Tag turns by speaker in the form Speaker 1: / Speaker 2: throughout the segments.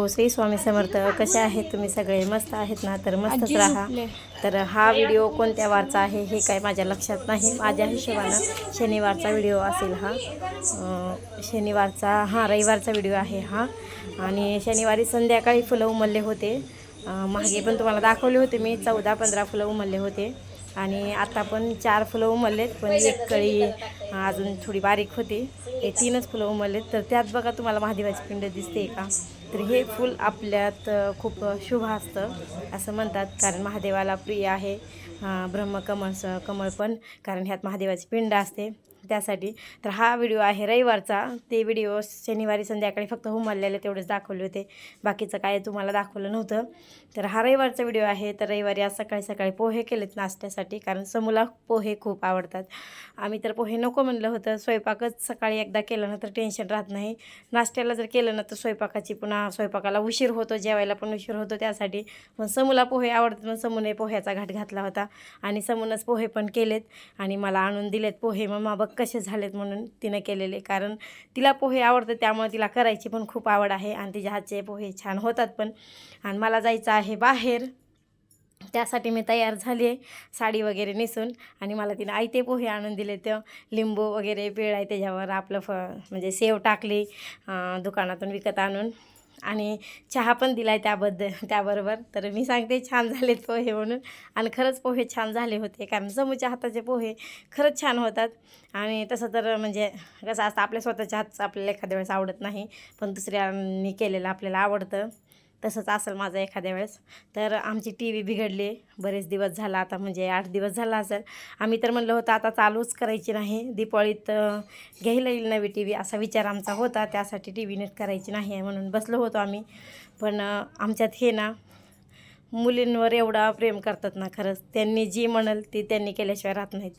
Speaker 1: Hello Shri Swami Samarth कसे आहेत तुम्ही सगळे? मस्त आहेत ना? तर मस्तच राहा. तर हा व्हिडिओ कोणत्या वारचा आहे हे काय माझ्या लक्षात नाही. माझ्या हिशोबानं शनिवारचा व्हिडिओ असेल हा. शनिवारचा हां रविवारचा व्हिडिओ आहे हा. आणि शनिवारी संध्याकाळी फुलं उमलले होते. मागे पण तुम्हाला दाखवले होते मी चौदा पंधरा फुलं उमलले होते. आणि आता पण चार फुलं उमललेत पण एक कळी अजून थोडी बारीक होती. हे तीनच फुलं उमललेत. तर त्यात बघा तुम्हाला महादेवाची पिंड दिसते का? तर हे फूल आपल्यात खूप शुभ असतं असं म्हणतात. कारण महादेवाला प्रिय आहे. ब्रह्मकमळ कमळ पण कारण ह्यात महादेवाची पिंड असते. त्यासाठी. तर हा व्हिडिओ आहे रविवारचा. ते व्हिडिओ शनिवारी संध्याकाळी फक्त हुमललेले तेवढेच दाखवले होते. बाकीचं काय तुम्हाला दाखवलं नव्हतं. तर हा रविवारचा व्हिडिओ आहे. तर रविवारी आज सकाळी सकाळी पोहे केलेत नाश्त्यासाठी कारण समूला पोहे खूप आवडतात. आम्ही तर पोहे नको म्हणलं होतं. स्वयंपाकच सकाळी एकदा केलं ना तर टेन्शन राहत नाही. नाश्त्याला जर केलं ना तर स्वयंपाकाची पुन्हा स्वयंपाकाला उशीर होतो जेवायला पण उशीर होतो त्यासाठी. पण समूला पोहे आवडतात पण समूने पोह्याचा घाट घातला होता. आणि समूनच पोहे पण केलेत. आणि मला आणून दिलेत पोहे. मग बघ कसे झालेत म्हणून तिनं केलेले. कारण तिला पोहे आवडतं त्यामुळे तिला करायची पण खूप आवड आहे आणि तिच्या हातचे पोहे छान होतात पण. आणि मला जायचं आहे बाहेर. त्यासाठी मी तयार झाली आहे साडी वगैरे नेसून. आणि मला तिने आयते पोहे आणून दिले ते लिंबू वगैरे पेळ आहे त्याच्यावर आपलं फ म्हणजे सेव टाकली दुकानातून विकत आणून. आणि चहा पण दिला आहे त्याबद्दल त्याबरोबर. तर मी सांगते छान झालेत पोहे म्हणून. आणि खरंच पोहे छान झाले होते. कारण समूच्या हाताचे पोहे खरंच छान होतात. आणि तसं तर म्हणजे कसं असतं आपल्या स्वतःच्या हातचं आपल्याला एखाद्या वेळेस आवडत नाही. पण दुसऱ्यांनी केलेलं आपल्याला आवडतं. तसंच असेल माझं एखाद्या वेळेस. तर आमची टी व्ही बिघडली. बरेच दिवस झाला आता म्हणजे आठ दिवस झाला असेल. आम्ही तर म्हणलं होतं आता चालूच करायची नाही. दीपावळीत घ्यायला येईल नवी टी व्ही असा विचार आमचा होता. त्यासाठी टी व्ही नेट करायची नाही आहे म्हणून बसलो होतो आम्ही. पण आमच्यात हे ना मुलींवर एवढा प्रेम करतात ना खरंच. त्यांनी जी म्हणल ती त्यांनी केल्याशिवाय राहत नाहीत.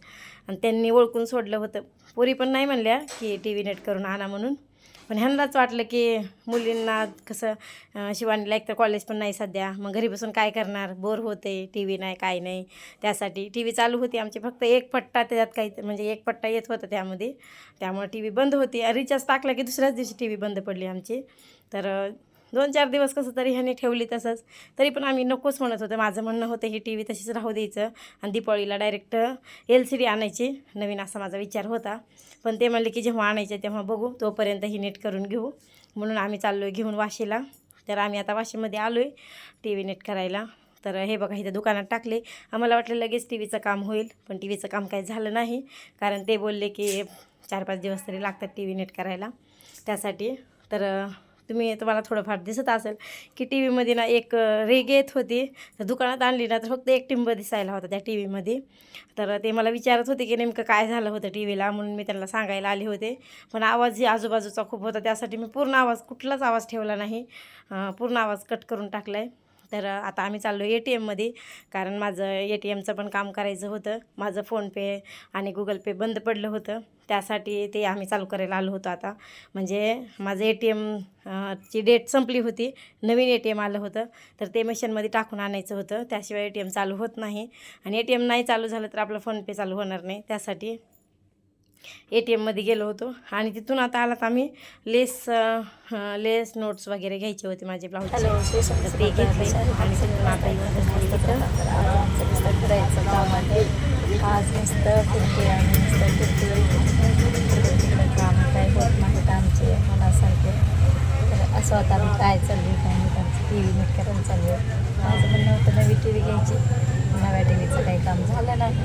Speaker 1: आणि त्यांनी ओळखून सोडलं होतं. पोरी पण नाही म्हणल्या की टी व्ही नेट करून आणा म्हणून. पण ह्यांनाच वाटलं की मुलींना कसं शिवानीला एक तर कॉलेज पण नाही सध्या. मग घरी बसून काय करणार? बोर होते. टी व्ही नाही काय नाही. त्यासाठी टी व्ही चालू होती आमची. फक्त एक पट्टा त्याच्यात काही म्हणजे एक पट्टा येत होता त्यामध्ये. त्यामुळे टी व्ही बंद होती. रिचार्ज टाकला की दुसऱ्याच दिवशी टी व्ही बंद पडली आमची. तर दोन चार दिवस कसं तरी ह्याने ठेवली तसंच. तरी पण आम्ही नकोच म्हणत होतं. माझं म्हणणं होतं ही टी व्ही तशीच राहू द्यायचं. आणि दीपावळीला डायरेक्ट एल सी डी आणायची. नवीन असा माझा विचार होता. पण ते म्हणले की जेव्हा आणायचे तेव्हा बघू. तोपर्यंत ही नेट करून घेऊ. म्हणून आम्ही चाललो आहे घेऊन वाशीला. तर आम्ही आता वाशीमध्ये आलो आहे टी व्ही नेट करायला. तर हे बघा इथं दुकानात टाकले. आम्हाला वाटलं लगेच टी व्हीचं काम होईल. पण टी व्हीचं काम काही झालं नाही. कारण ते बोलले की चार पाच दिवस तरी लागतात टी व्ही नेट करायला. त्यासाठी तर तुम्ही तुम्हाला थोडंफार दिसत असेल की टी व्हीमध्ये ना एक रेग येत होती. तर दुकानात आणली ना तर फक्त एक टिंब दिसायला होता त्या टी व्हीमध्ये तर ते मला विचारत होते की नेमकं काय झालं होतं टी व्हीला म्हणून मी त्यांना सांगायला आले होते. पण आवाज ही आजूबाजूचा खूप होता त्यासाठी मी पूर्ण आवाज कुठलाच आवाज ठेवला नाही. पूर्ण आवाज कट करून टाकला आहे तर आता आम्ही चाललो ए टी एममध्ये कारण माझं ए टी एमचं पण काम करायचं होतं. माझं फोनपे आणि गुगल पे बंद पडलं होतं. त्यासाठी ते आम्ही चालू करायला आलो होतो आता. म्हणजे माझं ए टी एम ची डेट संपली होती. नवीन ए टी एम आलं होतं. तर ते मशीनमध्ये टाकून आणायचं होतं. त्याशिवाय ए टी एम चालू होत नाही. आणि ए टी एम नाही चालू झालं तर आपलं फोनपे चालू होणार नाही. त्यासाठी ए टी एममध्ये गेलो होतो. आणि तिथून आता आलात आम्ही. लेस लेस नोट्स वगैरे घ्यायचे होते माझे ब्लाऊज ते घेतले. आणि तिथून आता.
Speaker 2: आमचं मनासारखे. तर असं होतं आम्ही काय चालली काय नाही आमचं टी व्ही नीट करायला चालू आहे माझं म्हणणं होतं नवी टी व्ही घ्यायची. नव्या टी व्हीचं काही काम झालं नाही.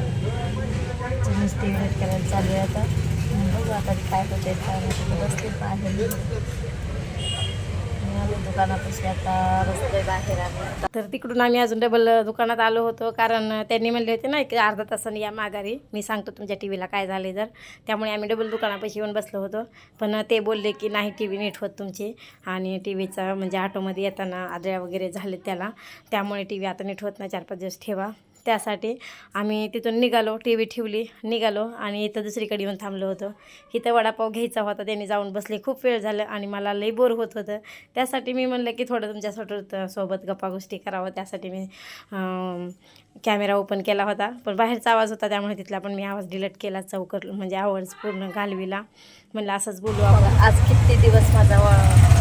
Speaker 2: नुसतं टी करायला चालू आहे आता. बघू आता काय होते काय बसले बाहेर दुकानापाशी आता बसले बाहेर
Speaker 1: तर तिकडून आम्ही अजून डबल दुकानात आलो होतो कारण त्यांनी म्हणले होते ना की अर्धा तासाने या माघारी. मी सांगतो तुमच्या टी व्हीला काय झाले जर त्यामुळे आम्ही डबल दुकानापाशी येऊन बसलो होतो. पण ते बोलले की नाही टी व्ही नीट होत तुमची. आणि टी व्हीचा म्हणजे ऑटोमध्ये येताना आदळ्या वगैरे झाले त्याला. त्यामुळे टी व्ही आता नीट होत नाही. चार पाच दिवस ठेवा. त्यासाठी आम्ही तिथून निघालो टी व्ही ठेवली निघालो आणि इथं दुसरीकडे येऊन थांबलो होतो. इथं वडापाव घ्यायचा होता त्यांनी जाऊन बसले. खूप वेळ झालं आणि मला लई बोर होत होतं. त्यासाठी मी म्हणलं की थोडं तुमच्यासोबत सोबत गप्पा गोष्टी करावं. त्यासाठी मी कॅमेरा ओपन केला होता. पण बाहेरचा आवाज होता त्यामुळे तिथला पण मी आवाज डिलीट केला चौकर म्हणजे आवाज पूर्ण घालविला. म्हणलं असंच बोलू आपण.
Speaker 2: आज किती दिवस माझा वा-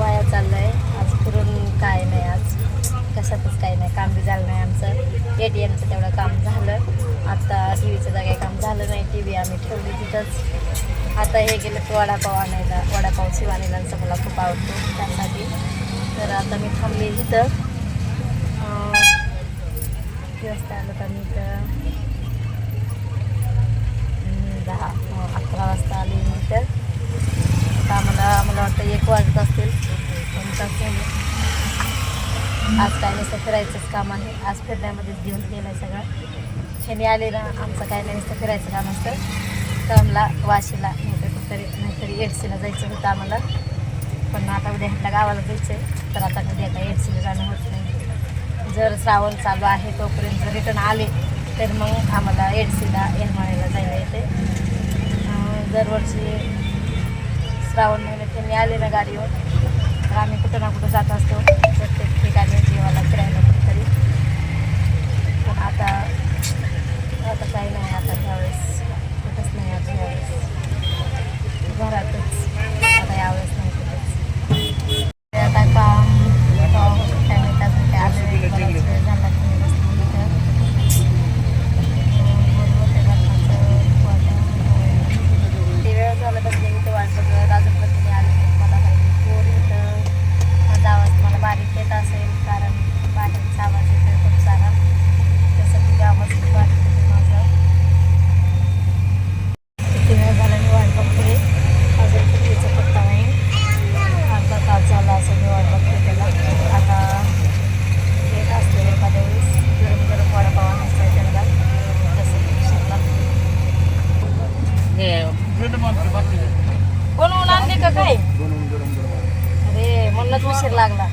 Speaker 2: वाया आहे आज फिरून काय नाही आज. कशातच काही नाही काम बी झालं नाही आमचं. ए टी एमचं तेवढं काम झालं. आता टी व्हीचं काही काम झालं नाही. टी व्ही आम्ही ठेवली तिथंच. आता हे गेलं तर वडापाव आणायला. वडापाव शिवानीलांचा मला खूप आवडतो त्यासाठी. तर आता मी थांबली तिथं व्यस्त वाजता आलं तर मी तर दहा अकरा वाजता आली मी तर आता मला मला वाटतं एक वाजत असतील. दोन तास आज काय नसतं फिरायचंच काम आहे. आज फिरण्यामध्येच घेऊन गेलं आहे सगळं. शनी आले ना आमचं काय नाही नुसतं फिरायचं काम असतं. टर्मला वाशीला नाहीतर कुठतरी नाहीतरी एडसीला जायचं होतं आम्हाला. पण आता उद्या ह्याला गावाला जायचं आहे तर आता उद्या काय एडसीला जाणं होत नाही. जर श्रावण चालू आहे तोपर्यंत रिटर्न आले तर मग आम्हाला एडसीला येरमाळ्याला जायला येते. दरवर्षी श्रावण महिन्यात त्यांनी आले ना गाडीवर. तर आम्ही कुठं ना कुठं जात असतो. प्रत्येक ठिकाणी जीवाला फिरायला कुठेतरी पण आता आता काही नाही आता ह्यावेळेस कुठंच नाही आता ह्यावेळेस घरातच आता यावेळेस नाही कुठंच ते आता काम काम होतं काय माहिती अजून काय आलं नाही. बराच वेळ झाला की मी बसली इथं. बोलवं ते लग्नाचं वाटं. किती वेळ झाला बसले इथं वाट बघत अजून पण तुम्ही आले नाहीत. मला माहिती पोर इथं माझा आवाज मला बारीक येत असेल कारण बाहेरचा आवाज येतोय खूप सारा त्यासाठी आवाज खूप बारीक येतो माझा किती वेळ झाला मी वाट बघते अजून कुठलीचा पत्ता नाही अर्धा तास झाला असं मी वाट बघते त्याला आता येत असते एखाद्या वेळेस गरम गरम वडापाव आणायचा त्यांना तसं शिकला बनवून आणले का काय अरे म्हणूनच उशीर लागला.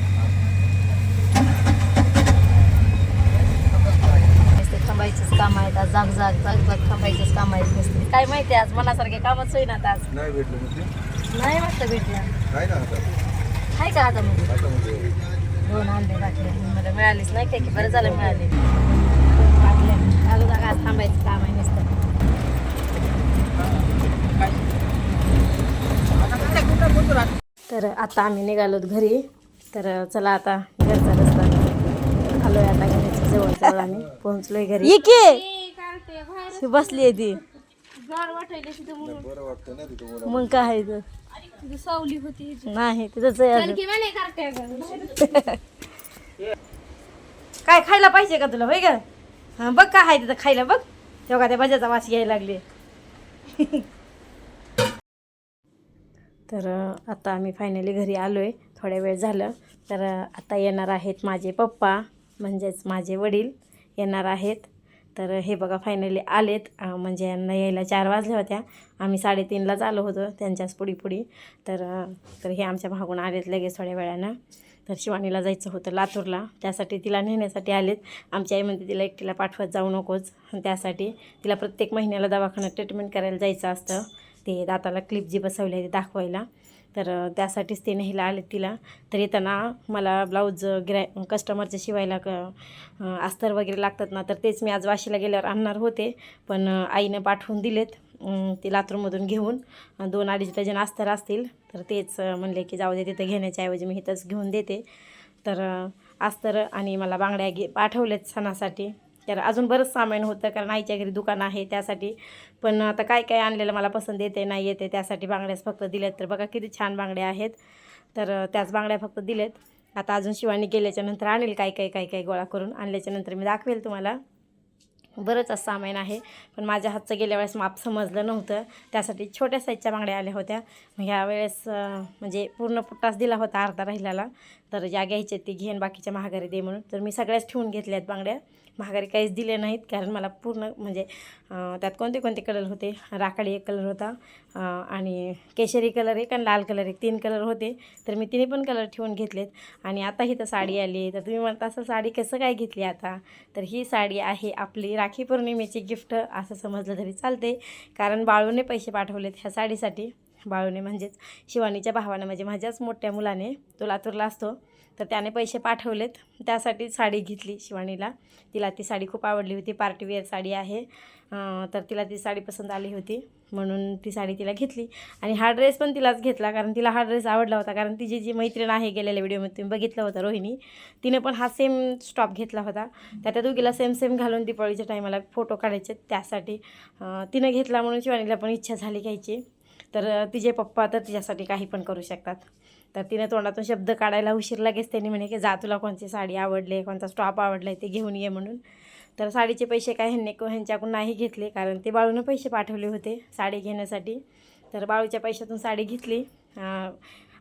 Speaker 2: थांबायचंच काम आहेत आज जाग जाग जाग जाग थांबायचंच काम आहेत नुसते काय माहिती आज? मनासारखे कामच होईना आज.
Speaker 3: नाही भेटलं म्हणजे?
Speaker 2: नाही वाटतं भेटलं. आहे का आता म्हणजे. दोन अंडे टाकले. मला मिळालीच नाही काय की बरं झालं मिळाले. टाकले जागा आज थांबायचं काम आहे नुसतं
Speaker 1: तर आता आम्ही निघालोत घरी. तर चला आता घरचा रस्ता आलोय आता घराच्या जवळ जवळ आम्ही. पोहोचलोय घरी. ये बसली आहे ती.
Speaker 3: बरं वाटतं ना तिथं मुलं
Speaker 1: मग काय आहे?
Speaker 2: सावली होती.
Speaker 1: नाही आहे. काय खायला पाहिजे का तुला? होय का हा बघ काय आहे तिथं खायला बघ. तेव्हा त्या भाज्याचा वास घ्यायला लागले. तर आता आम्ही फायनली घरी आलो आहे थोड्या वेळ झालं. तर आता येणार आहेत माझे पप्पा म्हणजेच माझे वडील येणार आहेत. तर हे बघा फायनली आलेत. म्हणजे यांना यायला चार वाजल्या होत्या. आम्ही साडेतीनलाच आलो होतो त्यांच्याच पुढी पुढी. तर तर हे आमच्या भागून आलेत लगेच थोड्या वेळानं. तर शिवानीला जायचं होतं लातूरला. त्यासाठी तिला नेण्यासाठी आलेत. आमची आई म्हणते तिला एकटीला पाठवत जाऊ नकोच त्यासाठी तिला प्रत्येक महिन्याला दवाखान्यात ट्रीटमेंट करायला जायचं असतं. ते दाताला क्लिप जी बसवली आहे दाखवायला. तर त्यासाठीच ते न्यायला आले तिला. तर येताना मला ब्लाऊज ग्रॅ कस्टमरच्या शिवायला क अस्तर वगैरे लागतात ना तर तेच मी आज वाशीला गेल्यावर आणणार होते. पण आईनं पाठवून दिलेत ते लातूरमधून घेऊन. दोन अडीच डझन अस्तर असतील. तर तेच म्हणले की जाऊ दे तिथं घेण्याच्या ऐवजी मी इथंच घेऊन देते. तर अस्तर आणि मला बांगड्या घे पाठवलेत सणासाठी. तर अजून बरंच सामान होतं कारण आईच्या घरी दुकान आहे त्यासाठी. पण आता काय काय आणलेलं मला पसंत येते नाही येते त्यासाठी बांगड्याच फक्त दिल्यात तर बघा किती छान बांगड्या आहेत. तर त्याच बांगड्या फक्त दिलेत. आता अजून शिवानी गेल्याच्यानंतर आणेल काय काय काय काय गोळा करून. आणल्याच्यानंतर मी दाखवेल तुम्हाला. बरंच असं सामान आहे. पण माझ्या हातचं गेल्या वेळेस माप समजलं नव्हतं. त्यासाठी छोट्या साईजच्या बांगड्या आल्या होत्या. मग ह्या वेळेस म्हणजे पूर्ण पुट्टाच दिला होता अर्धा राहिलेला. तर ज्या घ्यायच्या ती घेन बाकीच्या महागारी दे म्हणून. तर मी सगळ्याच ठेवून घेतल्यात बांगड्या. महागारी काहीच दिले नाहीत कारण मला पूर्ण म्हणजे त्यात कोणते कोणते कलर होते? राखाडी एक कलर होता आणि केशरी कलर एक आणि लाल कलर एक तीन कलर होते. तर मी तिने पण कलर ठेवून घेतलेत. आणि आता ही तर साडी आली. तर तुम्ही म्हणता असं साडी कसं काय घेतली आता? तर ही साडी आहे आपली राखी पौर्णिमेची गिफ्ट असं समजलं तरी चालते कारण बाळूने पैसे पाठवलेत ह्या साडीसाठी. बाळूने म्हणजेच शिवानीच्या भावानं म्हणजे माझ्याच मोठ्या मुलाने तो लातूरला असतो. तर त्याने पैसे पाठवलेत. त्यासाठी साडी घेतली शिवानीला. तिला ती साडी खूप आवडली होती. पार्टीवेअर साडी आहे. तर तिला ती साडी पसंत आली होती. म्हणून ती साडी तिला घेतली. आणि हा ड्रेस पण तिलाच घेतला कारण तिला हा ड्रेस आवडला होता. कारण तिची जी मैत्रीण आहे गेलेल्या व्हिडिओमध्ये तुम्ही बघितलं होतं रोहिणी तिने पण हा सेम स्टॉप घेतला होता. त्या त्या दोघीला सेम सेम घालून दीपावलीच्या टायमाला फोटो काढायचे. त्यासाठी तिनं घेतला म्हणून शिवानीला पण इच्छा झाली घ्यायची. तर तिचे पप्पा तर तिच्यासाठी काही पण करू शकतात. तर तिने तोंडातून शब्द काढायला उशीर लगेच त्यांनी म्हणे की जा तुला कोणती साडी आवडली कोणता स्टॉप आवडला आहे ते घेऊन ये म्हणून. तर साडीचे पैसे काय ह्यांनी ह्यांच्याकडून नाही घेतले कारण ते बाळूनं पैसे पाठवले होते साडी घेण्यासाठी. तर बाळूच्या पैशातून साडी घेतली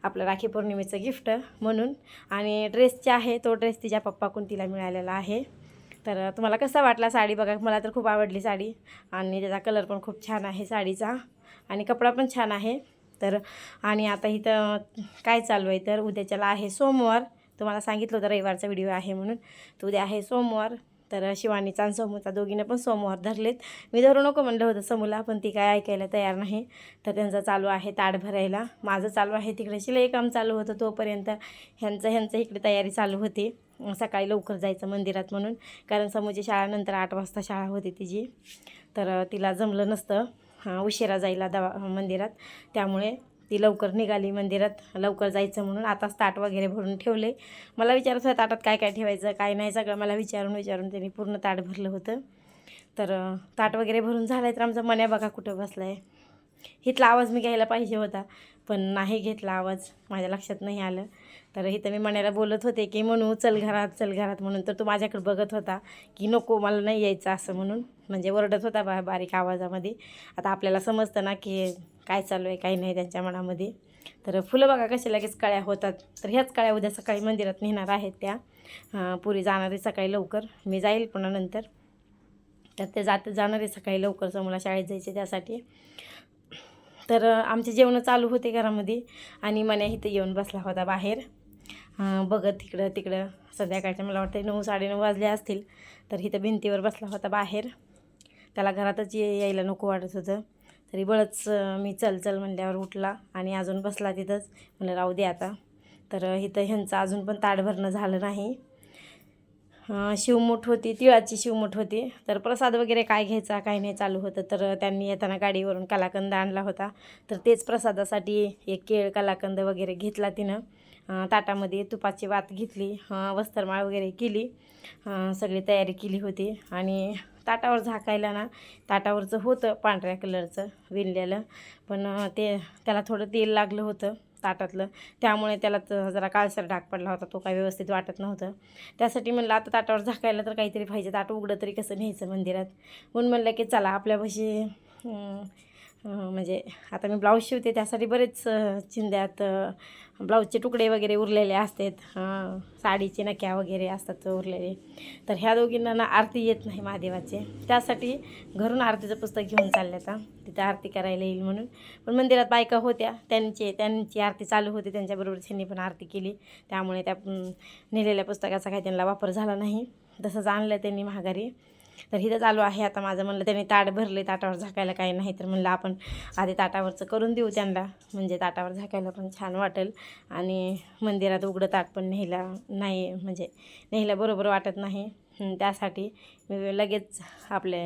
Speaker 1: आपलं राखी पौर्णिमेचं गिफ्ट म्हणून. आणि ड्रेसचे आहे तो ड्रेस तिच्या पप्पाकडून तिला मिळालेला आहे. तर तुम्हाला कसा वाटला साडी बघा मला तर खूप आवडली साडी. आणि त्याचा कलर पण खूप छान आहे साडीचा. आणि कपडा पण छान आहे. तर आणि आता इथं काय चालू आहे? तर उद्याच्याला आहे सोमवार. तुम्हाला सांगितलं होतं रविवारचा व्हिडिओ आहे म्हणून. तर उद्या आहे सोमवार. तर शिवानीचा आणि समूचा दोघीनं पण सोमवार धरलेत. मी धरू नको म्हणलं होतं समूला पण ती काय ऐकायला तयार नाही. तर त्यांचं चालू आहे ताट भरायला. माझं चालू आहे तिकडे शिलाई काम चालू होतं तोपर्यंत. ह्यांचं ह्यांचं इकडे तयारी चालू होती. सकाळी लवकर जायचं मंदिरात म्हणून. कारण समूची शाळानंतर आठ वाजता शाळा होती तिची. तर तिला जमलं नसतं. उशिरा जायला दवा मंदिरात. त्यामुळे ती लवकर निघाली मंदिरात. लवकर जायचं म्हणून आताच ताट वगैरे भरून ठेवले. मला विचारत होतं ताटात काय काय ठेवायचं काय नाही सगळं मला विचारून विचारून त्यांनी पूर्ण ताट भरलं होतं. तर ताट वगैरे भरून झालं तर आमचा मन्या बघा कुठं बसला आहे इथला आवाज मी घ्यायला पाहिजे होता पण नाही घेतला आवाज. माझ्या लक्षात नाही आलं. तर इथं मी म्हणायला बोलत होते की म्हणू चल घरात चल घरात. म्हणून तर तो माझ्याकडे बघत होता की नको मला नाही यायचं असं म्हणून. म्हणजे ओरडत होता बा बारीक आवाजामध्ये. आता आपल्याला समजतं ना की काय चालू आहे काही नाही त्यांच्या मनामध्ये. तर फुलं बघा कशा लगेच कळ्या होतात. तर ह्याच कळ्या उद्या सकाळी मंदिरात नेणार आहेत त्या. पुरी जाणार आहे सकाळी लवकर. मी जाईल पुन्हा नंतर. तर ते जात जाणार आहे सकाळी लवकर. समोर शाळेत जायचे त्यासाठी. तर आमचे जेवणं चालू होते घरामध्ये. आणि मन्या इथं येऊन बसला होता बाहेर. बघत तिकडं तिकडं. संध्याकाळच्या मला वाटतं नऊ साडेनऊ वाजले असतील. तर इथं भिंतीवर बसला होता बाहेर. त्याला घरातच ये यायला नको वाटत होतं. तरी बळच मी चल चल म्हणल्यावर उठला आणि अजून बसला तिथंच. म्हणलं राहू दे आता. तर इथं ह्यांचं अजून पण ताट भरणं झालं नाही. शिवमूठ होती तिळाची शिवमूठ होती. तर प्रसाद वगैरे काय घ्यायचा काय नाही चालू होतं. तर त्यांनी येताना गाडीवरून कलाकंद आणला होता. तर तेच प्रसादासाठी एक केळ कलाकंद वगैरे घेतला तिनं. ताटामध्ये तुपाची वात घेतली वस्त्रमाळ वगैरे केली सगळी तयारी केली होती. आणि ताटावर झाकायला ना ताटावरचं होतं पांढऱ्या कलरचं विणलेलं. पण ते त्याला थोडं तेल लागलं होतं ताटातलं. त्यामुळे त्याला जरा काळसर डाग पडला होता तो काय व्यवस्थित वाटत नव्हतं. त्यासाठी म्हणलं आता ताटावर झाकायला तर काहीतरी पाहिजे ताट उघडं तरी कसं न्यायचं मंदिरात? म्हणून म्हणलं की चला आपल्यापाशी म्हणजे आता मी ब्लाऊज शिवते त्यासाठी बरेच चिंद्यात चिंध्यात ब्लाऊजचे तुकडे वगैरे उरलेले असतात. साडीचे नक्या वगैरे असतात उरलेले. तर ह्या दोघींना ना आरती येत नाही महादेवाचे. त्यासाठी घरून आरतीचं पुस्तक घेऊन चालले आता. तिथं आरती करायला येईल म्हणून. पण मंदिरात बायका होत्या. त्यांचे त्यांची आरती चालू होती. त्यांच्याबरोबर त्यांनी पण आरती केली. त्यामुळे त्या नेलेल्या पुस्तकाचा काही त्यांना वापर झाला नाही. तसंच आणलं त्यांनी महागारी. तर हिथं चालू आहे. आता माझं म्हणलं त्यांनी ताट भरले ताटावर झाकायला काही नाही तर म्हणलं आपण आधी ताटावरचं करून देऊ त्यांना. म्हणजे ताटावर झाकायला पण छान वाटेल. आणि मंदिरात उघडं ताट पण न्यायला नाही म्हणजे न्यायला बरोबर वाटत नाही. त्यासाठी मी लगेच आपले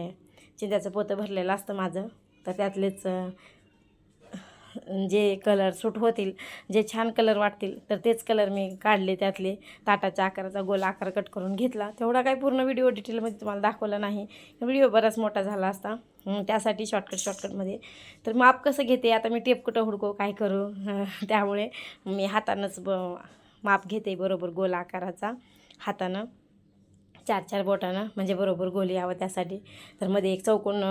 Speaker 1: चिंध्याचं पोतं भरलेलं असतं माझं. तर त्यातलेच जे कलर सूट होतील जे छान कलर वाटतील तर तेच कलर मी काढले त्यातले. ताटाच्या आकाराचा गोल आकार कट करून घेतला. तेवढा काही पूर्ण व्हिडिओ डिटेलमध्ये तुम्हाला दाखवला नाही. व्हिडिओ बराच मोठा झाला असता. त्यासाठी शॉर्टकट शॉर्टकटमध्ये तर माप कसं घेते? आता मी टेप कुठं हुडको? काय करू? त्यामुळे मी हातानंच ब माप घेते बरोबर गोल आकाराचा हातानं. चार चार बोटानं म्हणजे बरोबर गोल यावं त्यासाठी. तर मध्ये एक चौकोन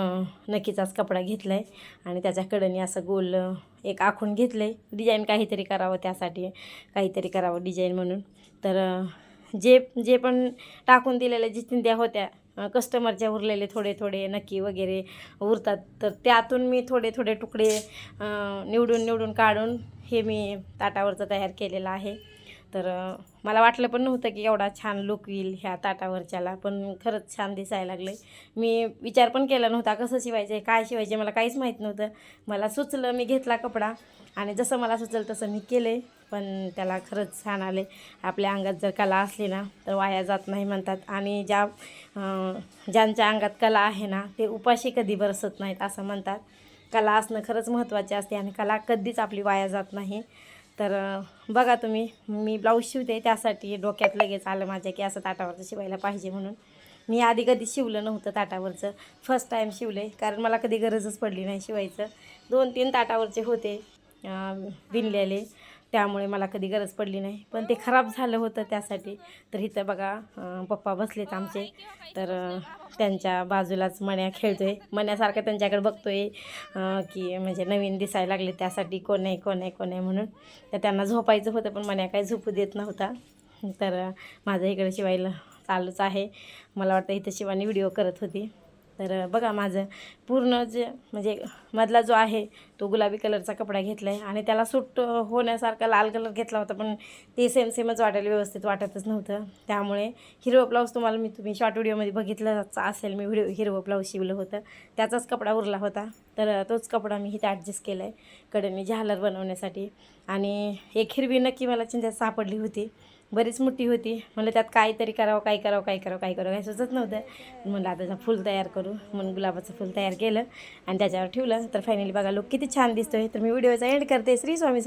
Speaker 1: नक्कीचाच कपडा घेतला आहे आणि त्याच्या असं गोल एक आखून घेतलं आहे डिझाईन काहीतरी करावं त्यासाठी काहीतरी करावं डिझाईन म्हणून. तर जे जे पण टाकून दिलेल्या जी चिंध्या होत्या कस्टमरच्या उरलेले थोडे थोडे नक्की वगैरे उरतात. तर त्यातून मी थोडे थोडे तुकडे निवडून निवडून काढून हे मी ताटावरचं तयार केलेलं आहे. तर मला वाटलं पण नव्हतं की एवढा छान लुक येईल ह्या ताटावरच्याला पण खरंच छान दिसायला लागलं मी विचार पण केला नव्हता कसं शिवायचं आहे काय शिवायचे मला काहीच माहीत नव्हतं. मला सुचलं मी घेतला कपडा आणि जसं मला सुचलं तसं मी केले पण त्याला खरंच छान आले आपल्या अंगात जर कला असली ना तर वाया जात नाही म्हणतात. आणि ज्या ज्यांच्या अंगात कला आहे ना ते उपाशी कधी बरसत नाहीत असं म्हणतात. कला असणं खरंच महत्त्वाचे असते आणि कला कधीच आपली वाया जात नाही. तर बघा तुम्ही मी ब्लाऊज शिवते त्यासाठी डोक्यात लगेच आलं माझ्या की असं ताटावरचं शिवायला पाहिजे म्हणून. मी आधी कधी शिवलं नव्हतं ताटावरचं. फर्स्ट टाईम शिवले कारण मला कधी गरजच पडली नाही शिवायचं. दोन तीन ताटावरचे होते विणलेले. त्यामुळे मला कधी गरज पडली नाही. पण ते खराब झालं होतं त्यासाठी. तर इथं बघा पप्पा बसलेत आमचे. तर त्यांच्या बाजूलाच मण्या आहे मण्यासारखं त्यांच्याकडे बघतो आहे की म्हणजे नवीन दिसायला लागले त्यासाठी कोण आहे कोण आहे कोण आहे म्हणून. तर त्यांना झोपायचं होतं पण मण्या काही झोपू देत नव्हता. तर माझं इकडे शिवायला चालूच आहे. मला वाटतं इथं शिवानी व्हिडिओ करत होती. तर बघा माझं पूर्ण जे म्हणजे मधला जो आहे तो गुलाबी कलरचा कपडा घेतला आहे आणि त्याला सूट होण्यासारखा लाल कलर घेतला होता पण ते सेम सेमच वाटायला व्यवस्थित वाटतच नव्हतं. त्यामुळे हिरवं ब्लाऊज तुम्हाला मी तुम्ही शॉर्ट व्हिडिओमध्ये बघितलंच असेल मी व्हिडिओ हिरवं ब्लाऊज शिवलं होतं. त्याचाच कपडा उरला होता. तर तोच कपडा मी इथे ॲडजस्ट केला आहे कडेने झालर बनवण्यासाठी. आणि एक हिरवी नक्की मला चिंध्यात सापडली होती. बरीच मोठी होती. मला त्यात काहीतरी करावं काय करावं काय करावं काय करावं काही सुचत नव्हतं. म्हणलं आता फुल तयार करू. म्हणून गुलाबाचं फुल तयार केलं आणि त्याच्यावर ठेवलं. तर फायनली बघा लोक किती छान दिसतोय. तर मी व्हिडिओचा एंड करते. श्री स्वामी